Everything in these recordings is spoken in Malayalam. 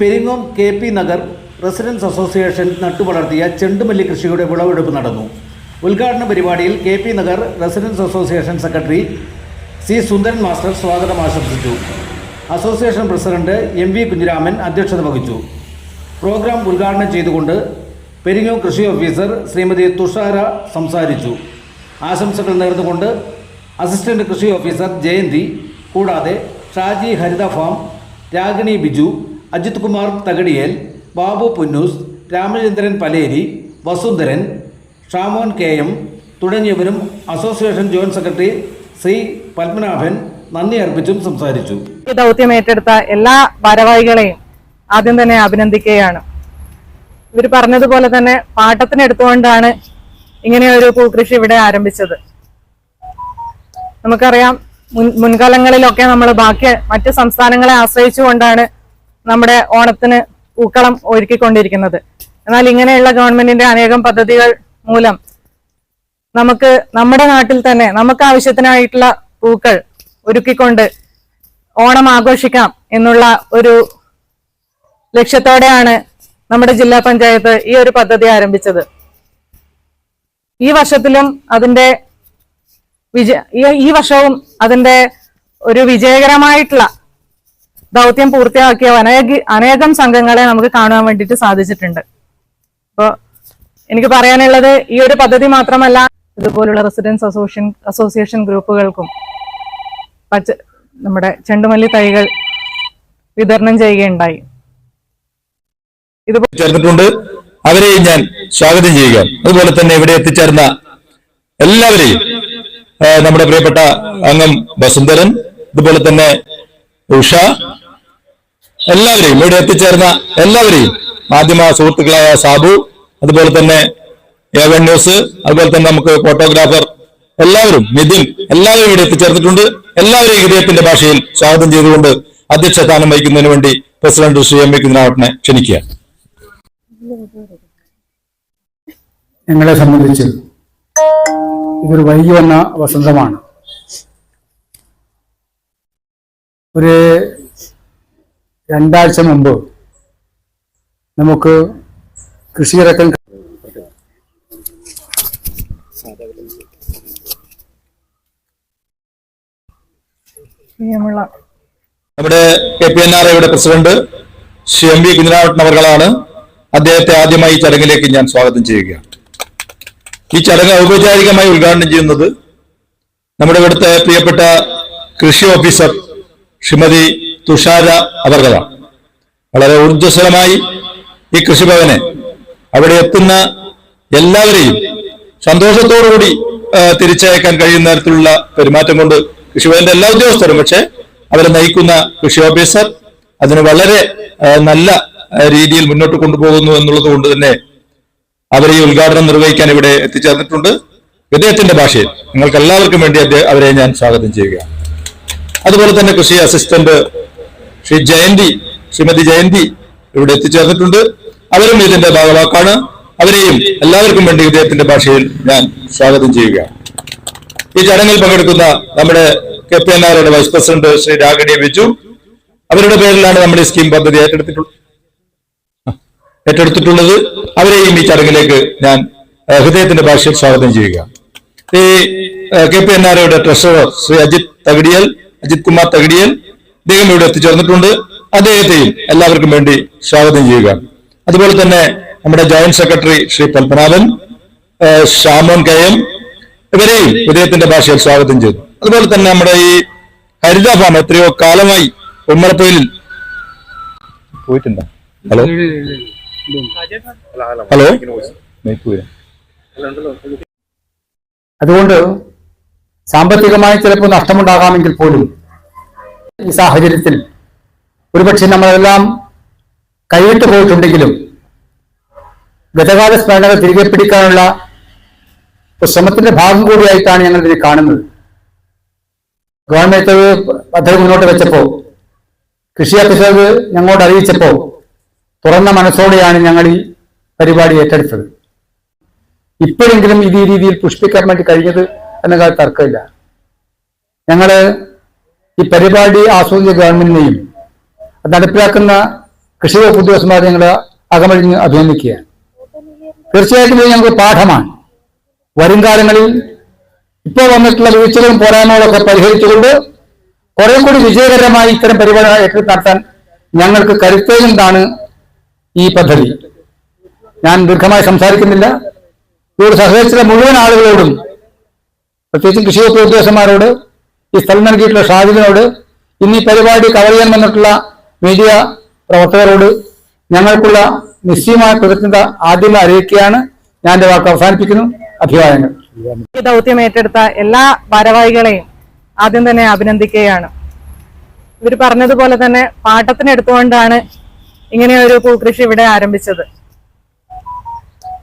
Peringome K P Nagar residents association നട്ടുപടർത്തിയ ചെണ്ടുമല്ലി കൃഷിയുടെ വിളവെടുപ്പ് നടന്നു. ഉദ്ഘാടന പരിപാടിയിൽ K P Nagar residents association secretary C Sundaran master സ്വാഗതം ആശംസിച്ചു. Association president M V Kunhiraman അധ്യക്ഷത വഹിച്ചു. പ്രോഗ്രാം ഉദ്ഘാടനം ചെയ്തുകൊണ്ട് പെരിങ്ങോ കൃഷി ഓഫീസർ ശ്രീമതി തുഷാര സംസാരിച്ചു. ആശംസകൾ നേർന്നുകൊണ്ട് അസിസ്റ്റന്റ് കൃഷി ഓഫീസർ ജയന്തി കൂടാതെ Shaji Haritha farm Ragini Biju Ajith Kumar Thakadiyel Babu Punnoose Ramachandran Paleri Vasundharan Shamon K M തുടങ്ങിയവരും association joint secretary Shri Padmanabhan നന്ദി അർപ്പിച്ചും സംസാരിച്ചു. ഈ ദൗത്യം ഏറ്റെടുത്ത എല്ലാ ഭാരവാഹികളെയും ആദ്യം തന്നെ അഭിനന്ദിക്കുകയാണ്. ഇവർ പറഞ്ഞതുപോലെ തന്നെ പാട്ടത്തിനെടുത്തുകൊണ്ടാണ് ഇങ്ങനെ ഒരു പൂക്കൃഷി ഇവിടെ ആരംഭിച്ചത്. നമുക്കറിയാം മുൻ മുൻകാലങ്ങളിലൊക്കെ നമ്മൾ ബാക്കി മറ്റ് സംസ്ഥാനങ്ങളെ ആശ്രയിച്ചുകൊണ്ടാണ് നമ്മുടെ ഓണത്തിന് പൂക്കളം ഒരുക്കിക്കൊണ്ടിരിക്കുന്നത്. എന്നാൽ ഇങ്ങനെയുള്ള ഗവൺമെന്റിന്റെ അനേകം പദ്ധതികൾ മൂലം നമുക്ക് നമ്മുടെ നാട്ടിൽ തന്നെ നമുക്ക് ആവശ്യത്തിനായിട്ടുള്ള പൂക്കൾ ഒരുക്കിക്കൊണ്ട് ഓണം ആഘോഷിക്കാം എന്നുള്ള ഒരു ലക്ഷ്യത്തോടെയാണ് നമ്മുടെ ജില്ലാ പഞ്ചായത്ത് ഈ ഒരു പദ്ധതി ആരംഭിച്ചത്. ഈ വർഷത്തിലും അതിന്റെ വിജയ ഈ- വർഷവും അതിന്റെ ഒരു വിജയകരമായിട്ടുള്ള ദൗത്യം പൂർത്തിയാക്കിയ അനേക അനേകം സംഘങ്ങളെ നമുക്ക് കാണുവാൻ വേണ്ടിയിട്ട് സാധിച്ചിട്ടുണ്ട്. അപ്പോൾ എനിക്ക് പറയാനുള്ളത് ഈ ഒരു പദ്ധതി മാത്രമല്ല ഇതുപോലുള്ള റെസിഡൻസ് അസോസിയേഷൻ അസോസിയേഷൻ ഗ്രൂപ്പുകൾക്കും പച്ച നമ്മുടെ ചെണ്ടുമല്ലി തൈകൾ വിതരണം ചെയ്യുകയുണ്ടായി. ചേർന്നിട്ടുണ്ട്. അവരെയും ഞാൻ സ്വാഗതം ചെയ്യുക. അതുപോലെ തന്നെ ഇവിടെ എത്തിച്ചേർന്ന എല്ലാവരെയും നമ്മുടെ പ്രിയപ്പെട്ട അംഗം വസുന്ധരൻ അതുപോലെ തന്നെ ഉഷ എല്ലാവരെയും ഇവിടെ എത്തിച്ചേർന്ന എല്ലാവരെയും മാധ്യമ സുഹൃത്തുക്കളായ സാബു അതുപോലെ തന്നെ ഏവൻ ന്യൂസ് അതുപോലെ തന്നെ നമുക്ക് ഫോട്ടോഗ്രാഫർ എല്ലാവരും നിതിൻ എല്ലാവരും ഇവിടെ എത്തിച്ചേർന്നിട്ടുണ്ട്. എല്ലാവരെയും ഹൃദയത്തിന്റെ ഭാഷയിൽ സ്വാഗതം ചെയ്തുകൊണ്ട് അധ്യക്ഷ സ്ഥാനം വഹിക്കുന്നതിന് വേണ്ടി പ്രസിഡന്റ് ശ്രീ എം വി കുഞ്ഞിനാവട്ടിനെ ക്ഷണിക്കുക ഞങ്ങളെ സംബന്ധിച്ച് ഇതൊരു വൈകി വന്ന വസന്തമാണ്. ഒരു രണ്ടാഴ്ച മുമ്പ് നമുക്ക് കൃഷി ഇറക്കാൻ പ്രിയമുള്ള നമ്മുടെ കെ പി എൻ ആർ ഐയുടെ പ്രസിഡന്റ് ശ്രീ എം വി കുഞ്ഞിനാവട്ടൻ അവർകളാണ് അദ്ദേഹത്തെ ആദ്യമായി ഈ ചടങ്ങിലേക്ക് ഞാൻ സ്വാഗതം ചെയ്യുകയാണ്. ഈ ചടങ്ങ് ഔപചാരികമായി ഉദ്ഘാടനം ചെയ്യുന്നത് നമ്മുടെ ഇവിടുത്തെ പ്രിയപ്പെട്ട കൃഷി ഓഫീസർ ശ്രീമതി തുഷാര അവർഗതാണ് വളരെ ഊർജസ്വലമായി ഈ കൃഷിഭവനെ അവിടെ എത്തുന്ന എല്ലാവരെയും സന്തോഷത്തോടുകൂടി തിരിച്ചയക്കാൻ കഴിയുന്ന തരത്തിലുള്ള പെരുമാറ്റം കൊണ്ട് കൃഷിഭവന്റെ എല്ലാ ഉദ്യോഗസ്ഥരും പക്ഷെ അവരെ നയിക്കുന്ന കൃഷി ഓഫീസർ അതിന് വളരെ നല്ല രീതിയിൽ മുന്നോട്ട് കൊണ്ടുപോകുന്നു എന്നുള്ളത് കൊണ്ട് തന്നെ അവരെ ഈ ഉദ്ഘാടനം നിർവഹിക്കാൻ ഇവിടെ എത്തിച്ചേർന്നിട്ടുണ്ട്. വിദേഹത്തിന്റെ ഭാഷയിൽ നിങ്ങൾക്ക് എല്ലാവർക്കും വേണ്ടി അവരെ ഞാൻ സ്വാഗതം ചെയ്യുകയാണ്. അതുപോലെ തന്നെ കൃഷി അസിസ്റ്റന്റ് ശ്രീ ജയന്തി ശ്രീമതി ജയന്തി ഇവിടെ എത്തിച്ചേർന്നിട്ടുണ്ട്. അവരും ഇതിന്റെ ഭാഗവാക്കാണ്. അവരെയും എല്ലാവർക്കും വേണ്ടി ഇദ്ദേഹത്തിന്റെ ഭാഷയിൽ ഞാൻ സ്വാഗതം ചെയ്യുകയാണ്. ഈ ചടങ്ങിൽ പങ്കെടുക്കുന്ന നമ്മുടെ കെ പി എൻ ആറുടെ വൈസ് പ്രസിഡന്റ് ശ്രീ രാഗിണി ബിജു അവരുടെ പേരിലാണ് നമ്മുടെ സ്കീം പദ്ധതി ഏറ്റെടുത്തിട്ടുള്ളത് ഏറ്റെടുത്തിട്ടുള്ളത്. അവരെയും ഈ ചടങ്ങിലേക്ക് ഞാൻ ഹൃദയത്തിന്റെ ഭാഷയിൽ സ്വാഗതം ചെയ്യുക ഈ K P N treasurer Shri Ajith Thakadiyel Ajith Kumar Thakadiyel അദ്ദേഹം ഇവിടെ എത്തിച്ചേർന്നിട്ടുണ്ട്. അദ്ദേഹത്തെയും എല്ലാവർക്കും വേണ്ടി സ്വാഗതം ചെയ്യുക. അതുപോലെ തന്നെ നമ്മുടെ joint secretary Shri Padmanabhan Shamon K M ഇവരെയും ഹൃദയത്തിന്റെ ഭാഷയിൽ സ്വാഗതം ചെയ്തു അതുപോലെ തന്നെ നമ്മുടെ ഈ ഹരിത ഫാം എത്രയോ കാലമായി ഉമ്മറപ്പയിലിൽ ഹലോ? ഹലോ? അതുകൊണ്ട് സാമ്പത്തികമായി ചിലപ്പോൾ നഷ്ടമുണ്ടാകാമെങ്കിൽ പോലും ഈ സാഹചര്യത്തിൽ ഒരുപക്ഷെ നമ്മളെല്ലാം കൈവിട്ടു പോയിട്ടുണ്ടെങ്കിലും ഗതകാല സ്മരണകൾ തിരികെ പിടിക്കാനുള്ള ശ്രമത്തിന്റെ ഭാഗം കൂടിയായിട്ടാണ് ഞങ്ങൾ ഇതിനെ കാണുന്നത്. ഗവൺമെന്റ് പദ്ധതി മുന്നോട്ട് വെച്ചപ്പോ കൃഷി ഓഫീസർ ഞങ്ങളോട് അറിയിച്ചപ്പോ തുറന്ന മനസ്സോടെയാണ് ഞങ്ങൾ ഈ പരിപാടി ഏറ്റെടുത്തത്. ഇപ്പോഴെങ്കിലും ഇത് ഈ രീതിയിൽ പുഷ്പിക്കാൻ വേണ്ടി കഴിഞ്ഞത് എന്ന തർക്കമില്ല. ഞങ്ങൾ ഈ പരിപാടി ആസ്വദിച്ച ഗവൺമെന്റിനെയും നടപ്പിലാക്കുന്ന കൃഷി വകുപ്പ് ഉദ്യോഗസ്ഥന്മാരെ ഞങ്ങൾ അകമഴിഞ്ഞ് അഭിനന്ദിക്കുകയാണ്. തീർച്ചയായിട്ടും ഇത് ഞങ്ങൾക്ക് പാഠമാണ്. വരും കാലങ്ങളിൽ ഇപ്പോൾ വന്നിട്ടുള്ള വീഴ്ചകളും പോരായ്മകളൊക്കെ പരിഹരിച്ചുകൊണ്ട് കുറെ കൂടി വിജയകരമായി ഇത്തരം പരിപാടികൾ ഏറ്റെടുത്ത് നടത്താൻ ഞങ്ങൾക്ക് കരുത്തേകുന്നതാണ് ഈ പദ്ധതി. ഞാൻ ദീർഘമായി സംസാരിക്കുന്നില്ല. ഇതോട് സഹകരിച്ച മുഴുവൻ ആളുകളോടും പ്രത്യേകിച്ചും കൃഷി വകുപ്പ് ഉദ്യോഗസ്ഥന്മാരോട് ഈ സ്ഥലം നൽകിയിട്ടുള്ള ഷാജിദിനോട് ഇന്ന് ഈ പരിപാടി കവർ ചെയ്യാൻ വന്നിട്ടുള്ള മീഡിയ പ്രവർത്തകരോട് ഞങ്ങൾക്കുള്ള നിശ്ചയമായ കൃതജ്ഞത ആദ്യം അറിയിക്കുകയാണ്. ഞാൻ എന്റെ വാക്ക് അവസാനിപ്പിക്കുന്നു. അഭിപ്രായങ്ങൾ ഈ ദൗത്യം ഏറ്റെടുത്ത എല്ലാ ഭാരവാഹികളെയും ആദ്യം തന്നെ അഭിനന്ദിക്കുകയാണ്. ഇവർ പറഞ്ഞതുപോലെ തന്നെ പാട്ടത്തിനെടുത്തുകൊണ്ടാണ് ഇങ്ങനെ ഒരു പൂക്കൃഷി ഇവിടെ ആരംഭിച്ചത്.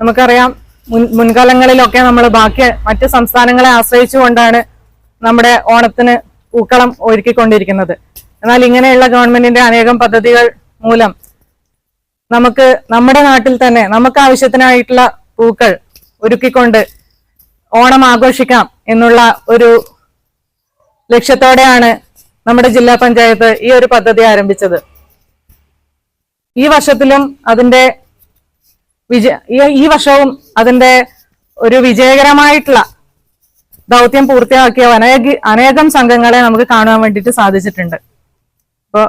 നമുക്കറിയാം മുൻ മുൻകാലങ്ങളിലൊക്കെ നമ്മൾ ബാക്കി മറ്റു സംസ്ഥാനങ്ങളെ ആശ്രയിച്ചുകൊണ്ടാണ് നമ്മുടെ ഓണത്തിന് പൂക്കളം ഒരുക്കിക്കൊണ്ടിരിക്കുന്നത്. എന്നാൽ ഇങ്ങനെയുള്ള ഗവൺമെന്റിന്റെ അനേകം പദ്ധതികൾ മൂലം നമുക്ക് നമ്മുടെ നാട്ടിൽ തന്നെ നമുക്ക് ആവശ്യത്തിനായിട്ടുള്ള പൂക്കൾ ഒരുക്കിക്കൊണ്ട് ഓണം ആഘോഷിക്കാം എന്നുള്ള ഒരു ലക്ഷ്യത്തോടെയാണ് നമ്മുടെ ജില്ലാ പഞ്ചായത്ത് ഈ ഒരു പദ്ധതി ആരംഭിച്ചത്. ഈ വർഷത്തിലും അതിന്റെ വിജയ ഈ- വർഷവും അതിന്റെ ഒരു വിജയകരമായിട്ടുള്ള ദൗത്യം പൂർത്തിയാക്കിയ അനേക അനേകം സംഘങ്ങളെ നമുക്ക് കാണുവാൻ വേണ്ടിയിട്ട് സാധിച്ചിട്ടുണ്ട്. അപ്പോൾ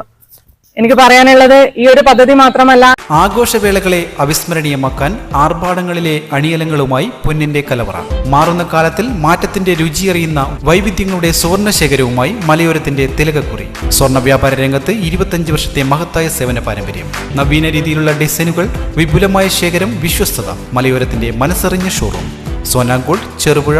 എനിക്ക് പറയാനുള്ളത് ഈ ഒരു പദ്ധതി മാത്രമല്ല ആഘോഷവേളകളെ അവിസ്മരണീയമാക്കാൻ ആർഭാടങ്ങളിലെ അണിയലങ്ങളുമായി പൊന്നിന്റെ കലവറ. മാറുന്ന കാലത്തിൽ മാറ്റത്തിന്റെ രുചി അറിയുന്ന വൈവിധ്യങ്ങളുടെ സുവർണ ശേഖരവുമായി മലയോരത്തിന്റെ തിലകക്കുറി. സ്വർണ വ്യാപാര രംഗത്ത് ഇരുപത്തഞ്ച് വർഷത്തെ മഹത്തായ സേവന പാരമ്പര്യം. നവീന രീതിയിലുള്ള ഡിസൈനുകൾ വിപുലമായ ശേഖരം വിശ്വസ്തത മലയോരത്തിന്റെ മനസ്സറിഞ്ഞ ഷോറൂം സോനാങ്കോട് ചെറുപുഴ